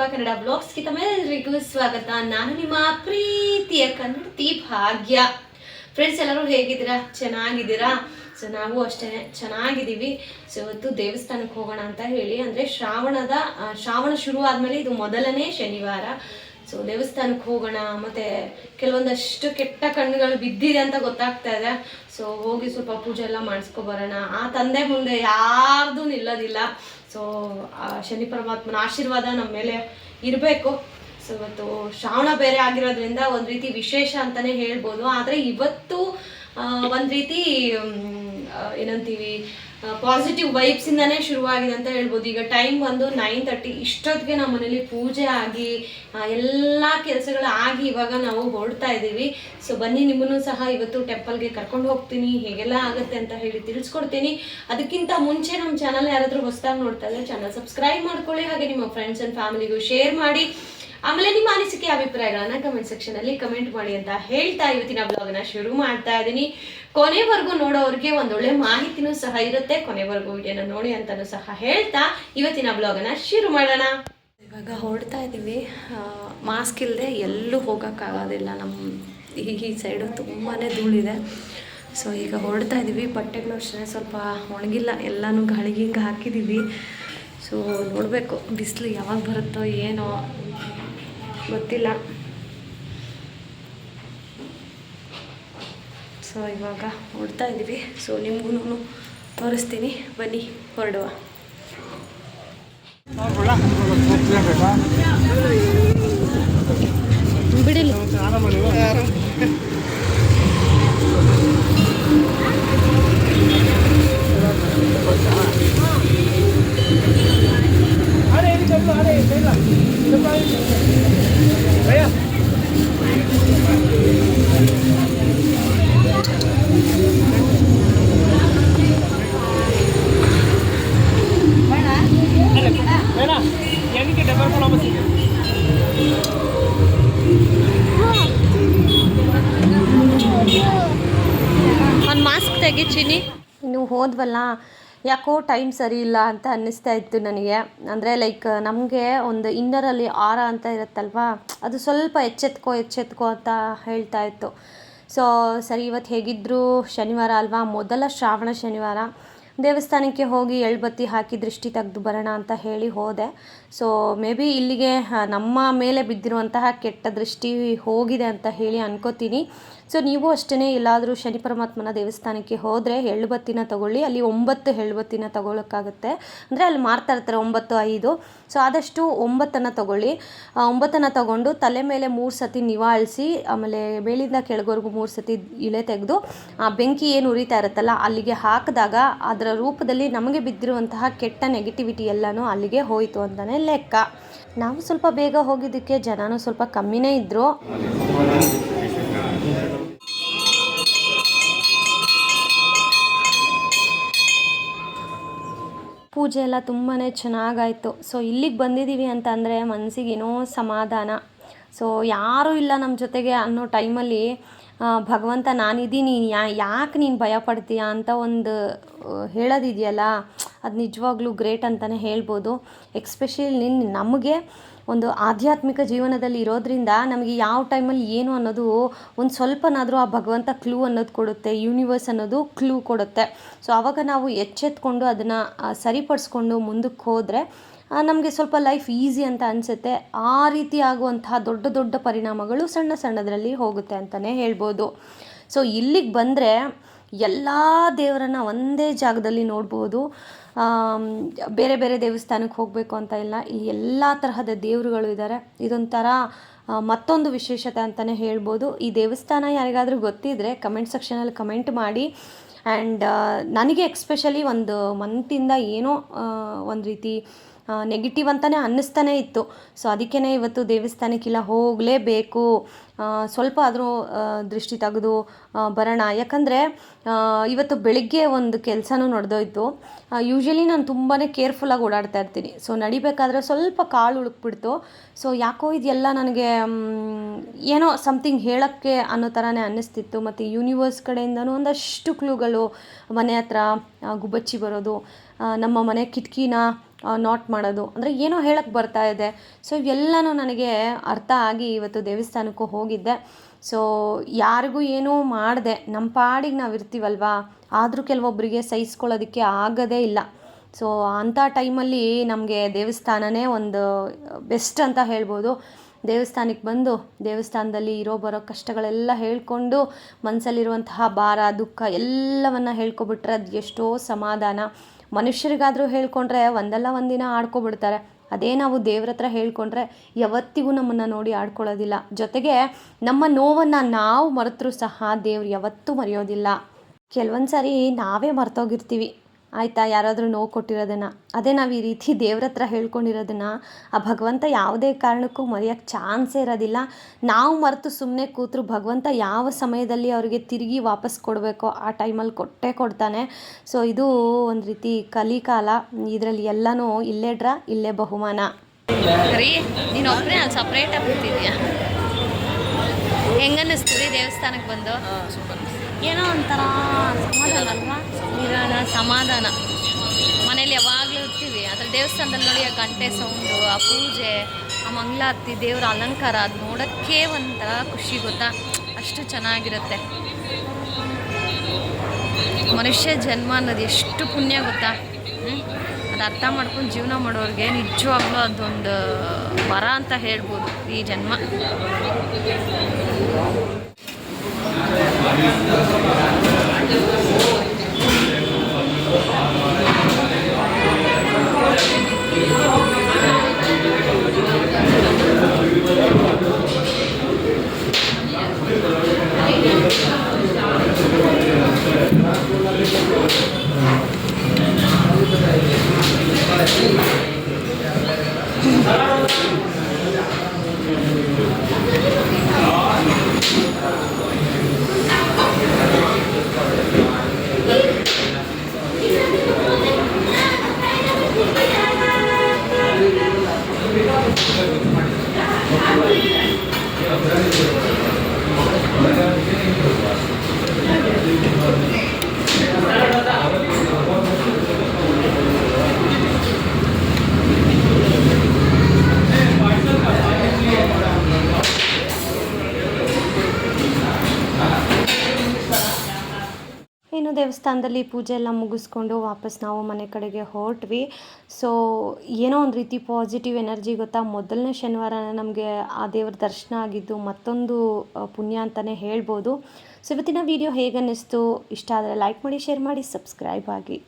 ಪೂರ್ವ ಕನ್ನಡ ಬ್ಲಾಗ್ಸ್ಗೆ ತಮ್ಮೆಲ್ಲರಿಗೂ ಸ್ವಾಗತ. ನಾನು ನಿಮ್ಮ ಪ್ರೀತಿಯ ಕನ್ನಡತಿ ಭಾಗ್ಯ. ಫ್ರೆಂಡ್ಸ್ ಎಲ್ಲರೂ ಹೇಗಿದ್ದೀರಾ? ಚೆನ್ನಾಗಿದ್ದೀರಾ? ಸೊ ನಾವು ಅಷ್ಟೇ ಚೆನ್ನಾಗಿದ್ದೀವಿ. ಸೊ ಇವತ್ತು ದೇವಸ್ಥಾನಕ್ಕೆ ಹೋಗೋಣ ಅಂತ ಹೇಳಿ, ಅಂದರೆ ಶ್ರಾವಣದ ಶ್ರಾವಣ ಶುರು ಆದಮೇಲೆ ಇದು ಮೊದಲನೇ ಶನಿವಾರ. ಸೊ ದೇವಸ್ಥಾನಕ್ಕೆ ಹೋಗೋಣ, ಮತ್ತು ಕೆಲವೊಂದಷ್ಟು ಕೆಟ್ಟ ಕಣ್ಣುಗಳು ಬಿದ್ದಿದೆ ಅಂತ ಗೊತ್ತಾಗ್ತಾ ಇದೆ. ಸೊ ಹೋಗಿ ಸ್ವಲ್ಪ ಪೂಜೆ ಎಲ್ಲ ಮಾಡಿಸ್ಕೊ ಬರೋಣ. ಆ ತಂದೆ ಮುಂದೆ ಯಾರ್ದು ನಿಲ್ಲೋದಿಲ್ಲ. ಸೊ ಆ ಶನಿ ಪರಮಾತ್ಮನ ಆಶೀರ್ವಾದ ನಮ್ಮ ಮೇಲೆ ಇರಬೇಕು. ಸೊ ಇವತ್ತು ಶ್ರಾವಣ ಬೇರೆ ಆಗಿರೋದ್ರಿಂದ ಒಂದು ರೀತಿ ವಿಶೇಷ ಅಂತಾನೆ ಹೇಳ್ಬೋದು. ಆದರೆ ಇವತ್ತು ಒಂದು ರೀತಿ ಏನಂತೀವಿ ಪಾಸಿಟಿವ್ ವೈಬ್ಸಿಂದಾನೇ ಶುರುವಾಗಿದೆ ಅಂತ ಹೇಳ್ಬೋದು. ಈಗ ಟೈಮ್ ಒಂದು ನೈನ್ ತರ್ಟಿ ಇಷ್ಟೊತ್ತಿಗೆ ನಮ್ಮ ಮನೇಲಿ ಪೂಜೆ ಆಗಿ ಎಲ್ಲ ಕೆಲಸಗಳು ಆಗಿ ಇವಾಗ ನಾವು ಹೊರಡ್ತಾ ಇದ್ದೀವಿ. ಸೊ ಬನ್ನಿ, ನಿಮ್ಮನ್ನು ಸಹ ಇವತ್ತು ಟೆಂಪಲ್ಗೆ ಕರ್ಕೊಂಡು ಹೋಗ್ತೀನಿ. ಹೇಗೆಲ್ಲ ಆಗುತ್ತೆ ಅಂತ ಹೇಳಿ ತಿಳಿಸ್ಕೊಡ್ತೀನಿ. ಅದಕ್ಕಿಂತ ಮುಂಚೆ ನಮ್ಮ ಚಾನಲ್ ಯಾರಾದರೂ ಹೊಸದಾಗಿ ನೋಡ್ತಾ ಇದ್ದಾರೆ ಚಾನಲ್ ಸಬ್ಸ್ಕ್ರೈಬ್ ಮಾಡ್ಕೊಳ್ಳಿ. ಹಾಗೆ ನಿಮ್ಮ ಫ್ರೆಂಡ್ಸ್ ಆ್ಯಂಡ್ ಫ್ಯಾಮಿಲಿಗೂ ಶೇರ್ ಮಾಡಿ. ಆಮೇಲೆ ನಿಮ್ಮ ಅನಿಸಿಕೆ ಅಭಿಪ್ರಾಯಗಳನ್ನ ಕಮೆಂಟ್ ಸೆಕ್ಷನ್ ಅಲ್ಲಿ ಕಮೆಂಟ್ ಮಾಡಿ ಅಂತ ಹೇಳ್ತಾ ಇವತ್ತಿನ ಬ್ಲಾಗ್ನ ಶುರು ಮಾಡ್ತಾ ಇದ್ದೀನಿ. ಕೊನೆವರೆಗೂ ನೋಡೋರಿಗೆ ಒಂದೊಳ್ಳೆ ಮಾಹಿತಿನೂ ಸಹ ಇರುತ್ತೆ. ಕೊನೆವರೆಗೂ ವಿಡಿಯೋನ ನೋಡಿ ಅಂತಲೂ ಸಹ ಹೇಳ್ತಾ ಇವತ್ತಿನ ಬ್ಲಾಗನ್ನ ಶುರು ಮಾಡೋಣ. ಇವಾಗ ಹೊರಡ್ತಾ ಇದ್ದೀವಿ. ಮಾಸ್ಕ್ ಇಲ್ಲದೆ ಎಲ್ಲೂ ಹೋಗೋಕ್ಕಾಗೋದಿಲ್ಲ ನಮ್ಮ ಈ ಸೈಡು ತುಂಬಾ ಧೂಳಿದೆ. ಸೊ ಈಗ ಹೊರಡ್ತಾ ಇದ್ದೀವಿ. ಬಟ್ಟೆಗಳು ಅಷ್ಟೇ ಸ್ವಲ್ಪ ಒಣಗಿಲ್ಲ. ಎಲ್ಲನೂ ಗಾಳಿಗೆ ಹಿಂಗೆ ಹಾಕಿದ್ದೀವಿ. ಸೊ ನೋಡಬೇಕು ಬಿಸಿಲು ಯಾವಾಗ ಬರುತ್ತೋ ಏನೋ. ಗೊತ್ತಿಲ್ಲ. ಸೊ ಇವಾಗ ಹೊಡ್ತಾ ಇದ್ದೀವಿ. ಸೊ ನಿಮ್ಗೂ ತೋರಿಸ್ತೀನಿ. ಬನ್ನಿ ಹೊರಡುವ. ಬಿಡಿಲಿ ಒಂದು ಮಾಸ್ಕ್ ತೆಗಿ ಚಿನಿ ಇನ್ನು ಹೋದ್ವಲ್ಲ ಯಾಕೋ ಟೈಮ್ ಸರಿ ಇಲ್ಲ ಅಂತ ಅನ್ನಿಸ್ತಾ ಇತ್ತು ನನಗೆ. ಅಂದರೆ ಲೈಕ್, ನಮಗೆ ಒಂದು ಇನ್ನರಲ್ಲಿ ಆರ ಅಂತ ಇರುತ್ತಲ್ವಾ, ಅದು ಸ್ವಲ್ಪ ಎಚ್ಚೆತ್ಕೋ ಎಚ್ಚೆತ್ಕೋ ಅಂತ ಹೇಳ್ತಾ ಇತ್ತು. ಸೊ ಸರಿ ಇವತ್ತು ಹೇಗಿದ್ದರೂ ಶನಿವಾರ ಅಲ್ವಾ? ಮೊದಲ ಶ್ರಾವಣ ಶನಿವಾರ. ದೇವಸ್ಥಾನಕ್ಕೆ ಹೋಗಿ ಎಳ್ಬತ್ತಿ ಹಾಕಿ ದೃಷ್ಟಿ ತೆಗೆದು ಬರೋಣ ಅಂತ ಹೇಳಿ ಹೋದೆ. ಸೊ ಮೇ ಬಿ ಇಲ್ಲಿಗೆ, ನಮ್ಮ ಮೇಲೆ ಬಿದ್ದಿರುವಂತಹ ಕೆಟ್ಟ ದೃಷ್ಟಿ ಹೋಗಿದೆ ಅಂತ ಹೇಳಿ ಅನ್ಕೋತೀನಿ. ಸೊ ನೀವು ಅಷ್ಟೇ ಎಲ್ಲಾದರೂ ಶನಿ ಪರಮಾತ್ಮನ ದೇವಸ್ಥಾನಕ್ಕೆ ಹೋದರೆ ಹೆಳ್ಬತ್ತಿನ ತಗೊಳ್ಳಿ, ಅಲ್ಲಿ ಒಂಬತ್ತು ಎಳ್ಳುಬತ್ತಿನ ತಗೊಳ್ಳೋಕ್ಕಾಗುತ್ತೆ ಅಂದರೆ ಅಲ್ಲಿ ಮಾರ್ತಾ ಇರ್ತಾರೆ ಒಂಬತ್ತು ಐದು. ಸೊ ಆದಷ್ಟು ಒಂಬತ್ತನ್ನು ತಗೊಳ್ಳಿ. ಒಂಬತ್ತನ್ನು ತಗೊಂಡು ತಲೆ ಮೇಲೆ ಮೂರು ಸತಿ ನಿವಾಳಿಸಿ, ಆಮೇಲೆ ಮೇಲಿಂದ ಕೆಳಗೋರ್ಗು ಮೂರು ಸತಿ ಇಳೆ ತೆಗೆದು, ಆ ಬೆಂಕಿ ಏನು ಉರಿತಾ ಇರುತ್ತಲ್ಲ, ಅಲ್ಲಿಗೆ ಹಾಕಿದಾಗ ಅದರ ರೂಪದಲ್ಲಿ ನಮಗೆ ಬಿದ್ದಿರುವಂತಹ ಕೆಟ್ಟ ನೆಗೆಟಿವಿಟಿ ಎಲ್ಲನೂ ಅಲ್ಲಿಗೆ ಹೋಯಿತು ಅಂತಲೇ ಲೆಕ್ಕ. ನಾವು ಸ್ವಲ್ಪ ಬೇಗ ಹೋಗಿದ್ದಕ್ಕೆ ಜನನೂ ಸ್ವಲ್ಪ ಕಮ್ಮಿನೇ ಇದ್ದರು ಪೂಜೆ ಎಲ್ಲ ತುಂಬಾ ಚೆನ್ನಾಗಾಯಿತು. ಸೊ ಇಲ್ಲಿಗೆ ಬಂದಿದ್ದೀವಿ ಅಂತ ಅಂದರೆ ಮನಸ್ಸಿಗೇನೋ ಸಮಾಧಾನ. ಸೊ ಯಾರೂ ಇಲ್ಲ ನಮ್ಮ ಜೊತೆಗೆ ಅನ್ನೋ ಟೈಮಲ್ಲಿ ಭಗವಂತ ನಾನಿದ್ದೀನಿ ಯಾಕೆ ನೀನು ಭಯ ಪಡ್ತೀಯ ಅಂತ ಒಂದು ಹೇಳೋದಿದೆಯಲ್ಲ? ಅದು ನಿಜವಾಗ್ಲೂ ಗ್ರೇಟ್ ಅಂತಲೇ ಹೇಳ್ಬೋದು. ಎಕ್ಸ್ಪೆಷಲಿ ನಿನ್ನ ನಮಗೆ ಒಂದು ಆಧ್ಯಾತ್ಮಿಕ ಜೀವನದಲ್ಲಿ ಇರೋದ್ರಿಂದ ನಮಗೆ ಯಾವ ಟೈಮಲ್ಲಿ ಏನು ಅನ್ನೋದು ಒಂದು ಸ್ವಲ್ಪನಾದರೂ ಆ ಭಗವಂತ ಕ್ಲೂ ಅನ್ನೋದು ಕೊಡುತ್ತೆ ಯೂನಿವರ್ಸ್ ಅನ್ನೋದು ಕ್ಲೂ ಕೊಡುತ್ತೆ. ಸೊ ಆವಾಗ ನಾವು ಎಚ್ಚೆತ್ಕೊಂಡು ಅದನ್ನು ಸರಿಪಡಿಸ್ಕೊಂಡು ಮುಂದಕ್ಕೆ ಹೋದರೆ ನಮಗೆ ಸ್ವಲ್ಪ ಲೈಫ್ ಈಸಿ ಅಂತ ಅನಿಸುತ್ತೆ. ಆ ರೀತಿ ಆಗುವಂತಹ ದೊಡ್ಡ ದೊಡ್ಡ ಪರಿಣಾಮಗಳು ಸಣ್ಣ ಸಣ್ಣದರಲ್ಲಿ ಹೋಗುತ್ತೆ ಅಂತಲೇ ಹೇಳ್ಬೋದು. ಸೊ ಇಲ್ಲಿಗೆ ಬಂದರೆ ಎಲ್ಲ ದೇವರನ್ನ ಒಂದೇ ಜಾಗದಲ್ಲಿ ನೋಡ್ಬೋದು. ಬೇರೆ ಬೇರೆ ದೇವಸ್ಥಾನಕ್ಕೆ ಹೋಗಬೇಕು ಅಂತ ಇಲ್ಲ. ಇಲ್ಲಿ ಎಲ್ಲ ತರಹದ ದೇವರುಗಳು ಇದ್ದಾರೆ ಇದೊಂಥರ ಮತ್ತೊಂದು ವಿಶೇಷತೆ ಅಂತಲೇ ಹೇಳ್ಬೋದು. ಈ ದೇವಸ್ಥಾನ ಯಾರಿಗಾದರೂ ಗೊತ್ತಿದ್ದರೆ ಕಮೆಂಟ್ ಸೆಕ್ಷನಲ್ಲಿ ಕಮೆಂಟ್ ಮಾಡಿ. ಆ್ಯಂಡ್ ನನಗೆ ಎಕ್ಸ್ಪೆಷಲಿ ಒಂದು ಮಂತಿಂದ ಏನೋ ಒಂದು ರೀತಿ ನೆಗೆಟಿವ್ ಅಂತಲೇ ಅನ್ನಿಸ್ತಾನೇ ಇತ್ತು. ಸೊ ಅದಕ್ಕೇ ಇವತ್ತು ದೇವಸ್ಥಾನಕ್ಕೆಲ್ಲ ಹೋಗಲೇಬೇಕು. ಸ್ವಲ್ಪ ಆದರೂ ದೃಷ್ಟಿ ತೆಗೆದು ಬರೋಣ. ಯಾಕಂದರೆ ಇವತ್ತು ಬೆಳಿಗ್ಗೆ ಒಂದು ಕೆಲಸನೂ ನಡೆದೋಯ್ತು. ಯೂಶ್ವಲಿ ನಾನು ತುಂಬಾ ಕೇರ್ಫುಲ್ಲಾಗಿ ಓಡಾಡ್ತಾ ಇರ್ತೀನಿ. ಸೊ ನಡಿಬೇಕಾದ್ರೆ ಸ್ವಲ್ಪ ಕಾಳು ಉಳುಕ್ಬಿಡ್ತು. ಸೊ ಯಾಕೋ ಇದೆಲ್ಲ ನನಗೆ ಏನೋ ಸಮಥಿಂಗ್ ಹೇಳೋಕ್ಕೆ ಅನ್ನೋ ಥರನೇ ಅನ್ನಿಸ್ತಿತ್ತು. ಮತ್ತು ಯೂನಿವರ್ಸ್ ಕಡೆಯಿಂದನೂ ಒಂದಷ್ಟು ಕ್ಲೂಗಳು ಮನೆ ಹತ್ರ ಗುಬ್ಬಚ್ಚಿ ಬರೋದು ನಮ್ಮ ಮನೆ ಕಿಟಕಿನ ನಾಟ್ ಮಾಡೋದು. ಅಂದರೆ ಏನೋ ಹೇಳಕ್ಕೆ ಬರ್ತಾ ಇದೆ. ಸೊ ಇವೆಲ್ಲನೂ ನನಗೆ ಅರ್ಥ ಆಗಿ ಇವತ್ತು ದೇವಸ್ಥಾನಕ್ಕೂ ಹೋಗಿದ್ದೆ. ಸೊ ಯಾರಿಗೂ ಏನೂ ಮಾಡಿದೆ. ನಮ್ಮ ಪಾಡಿಗೆ ನಾವು ಇರ್ತೀವಲ್ವಾ? ಆದರೂ ಕೆಲವೊಬ್ಬರಿಗೆ ಸಹಿಸ್ಕೊಳ್ಳೋದಕ್ಕೆ ಆಗೋದೇ ಇಲ್ಲ. ಸೊ ಅಂಥ ಟೈಮಲ್ಲಿ ನಮಗೆ ದೇವಸ್ಥಾನನೇ ಒಂದು ಬೆಸ್ಟ್ ಅಂತ ಹೇಳ್ಬೋದು. ದೇವಸ್ಥಾನಕ್ಕೆ ಬಂದು, ದೇವಸ್ಥಾನದಲ್ಲಿ ಇರೋ ಬರೋ ಕಷ್ಟಗಳೆಲ್ಲ ಹೇಳ್ಕೊಂಡು ಮನಸ್ಸಲ್ಲಿರುವಂತಹ ಭಾರ, ದುಃಖ ಎಲ್ಲವನ್ನು ಹೇಳ್ಕೊಬಿಟ್ರೆ ಅದು ಎಷ್ಟೋ ಸಮಾಧಾನ. ಮನುಷ್ಯರಿಗಾದರೂ ಹೇಳ್ಕೊಂಡ್ರೆ ಒಂದಲ್ಲ ಒಂದಿನ ಆಡ್ಕೊಬಿಡ್ತಾರೆ. ಅದೇ ನಾವು ದೇವ್ರ ಹತ್ರ ಹೇಳ್ಕೊಂಡ್ರೆ ಯಾವತ್ತಿಗೂ ನಮ್ಮನ್ನು ನೋಡಿ ಆಡ್ಕೊಳ್ಳೋದಿಲ್ಲ. ಜೊತೆಗೆ ನಮ್ಮ ನೋವನ್ನು ನಾವು ಮರೆತರೂ ಸಹ ದೇವ್ರು ಯಾವತ್ತೂ ಮರೆಯೋದಿಲ್ಲ. ಕೆಲವೊಂದು ಸಾರಿ ನಾವೇ ಮರ್ತೋಗಿರ್ತೀವಿ. ಆಯಿತಾ? ಯಾರಾದರೂ ನೋವು ಕೊಟ್ಟಿರೋದನ್ನು? ಅದೇ ನಾವು ಈ ರೀತಿ ದೇವ್ರ ಹತ್ರ ಹೇಳ್ಕೊಂಡಿರೋದನ್ನು ಆ ಭಗವಂತ ಯಾವುದೇ ಕಾರಣಕ್ಕೂ ಮರೆಯೋಕ್ಕೆ ಚಾನ್ಸೇ ಇರೋದಿಲ್ಲ. ನಾವು ಮರೆತು ಸುಮ್ಮನೆ ಕೂತರು ಭಗವಂತ ಯಾವ ಸಮಯದಲ್ಲಿ ಅವರಿಗೆ ತಿರುಗಿ ವಾಪಸ್ ಕೊಡಬೇಕೋ ಆ ಟೈಮಲ್ಲಿ ಕೊಟ್ಟೇ ಕೊಡ್ತಾನೆ. ಸೊ ಇದು ಒಂದು ರೀತಿ ಕಲಿಕಾಲ. ಇದರಲ್ಲಿ ಎಲ್ಲನೂ ಇಲ್ಲೇ ಡ್ರಾ ಇಲ್ಲೇ ಬಹುಮಾನ. ರೀ ನೀನು ಒಬ್ಬನೇ ಅಲ್ಲಿ ಸಪ್ರೇಟಾಗಿ ಕೂತಿದ್ಯಾ? ಹೆಂಗನ್ನಿಸ್ತೀರಿ ದೇವಸ್ಥಾನಕ್ಕೆ ಬಂದು? ಏನೋ ಒಂಥರ ಸಮಾಧಾನ ಅಲ್ವಾ? ನಿಧಾನ, ಸಮಾಧಾನ. ಮನೇಲಿ ಯಾವಾಗಲೂ ಇರ್ತೀವಿ. ಆದರೆ ದೇವಸ್ಥಾನದಲ್ಲಿ ನೋಡಿ ಆ ಗಂಟೆ ಸೌಂಡು ಆ ಪೂಜೆ, ಆ ಮಂಗಳಾರತಿ, ದೇವರ ಅಲಂಕಾರ ಅದು ನೋಡೋಕ್ಕೆ ಒಂಥರ ಖುಷಿ ಗೊತ್ತಾ? ಅಷ್ಟು ಚೆನ್ನಾಗಿರುತ್ತೆ. ಮನುಷ್ಯ ಜನ್ಮ ಅನ್ನೋದು ಎಷ್ಟು ಪುಣ್ಯ ಗೊತ್ತಾ? ಅದು ಅರ್ಥ ಮಾಡ್ಕೊಂಡು ಜೀವನ ಮಾಡೋರಿಗೆ ನಿಜವಾಗ್ಲೂ ಅದೊಂದು ವರ ಅಂತ ಹೇಳ್ಬೋದು ಈ ಜನ್ಮ. 안녕하세요. ದೇವಸ್ಥಾನದಲ್ಲಿ ಪೂಜೆ ಎಲ್ಲ ಮುಗಿಸ್ಕೊಂಡು ವಾಪಸ್ ನಾವು ಮನೆ ಕಡೆಗೆ ಹೊರಟ್ವಿ. ಸೊ ಏನೋ ಒಂದು ರೀತಿ ಪಾಸಿಟಿವ್ ಎನರ್ಜಿ ಗೊತ್ತಾ? ಮೊದಲನೇ ಶನಿವಾರ ನಮಗೆ ಆ ದೇವರ ದರ್ಶನ ಆಗಿದ್ದು ಮತ್ತೊಂದು ಪುಣ್ಯ ಅಂತಲೇ ಹೇಳ್ಬೋದು. ಸೊ ಇವತ್ತಿನ ವಿಡಿಯೋ ಹೇಗನ್ನಿಸ್ತು? ಇಷ್ಟ ಆದರೆ ಲೈಕ್ ಮಾಡಿ ಶೇರ್ ಮಾಡಿ ಸಬ್ಸ್ಕ್ರೈಬ್ ಆಗಿ.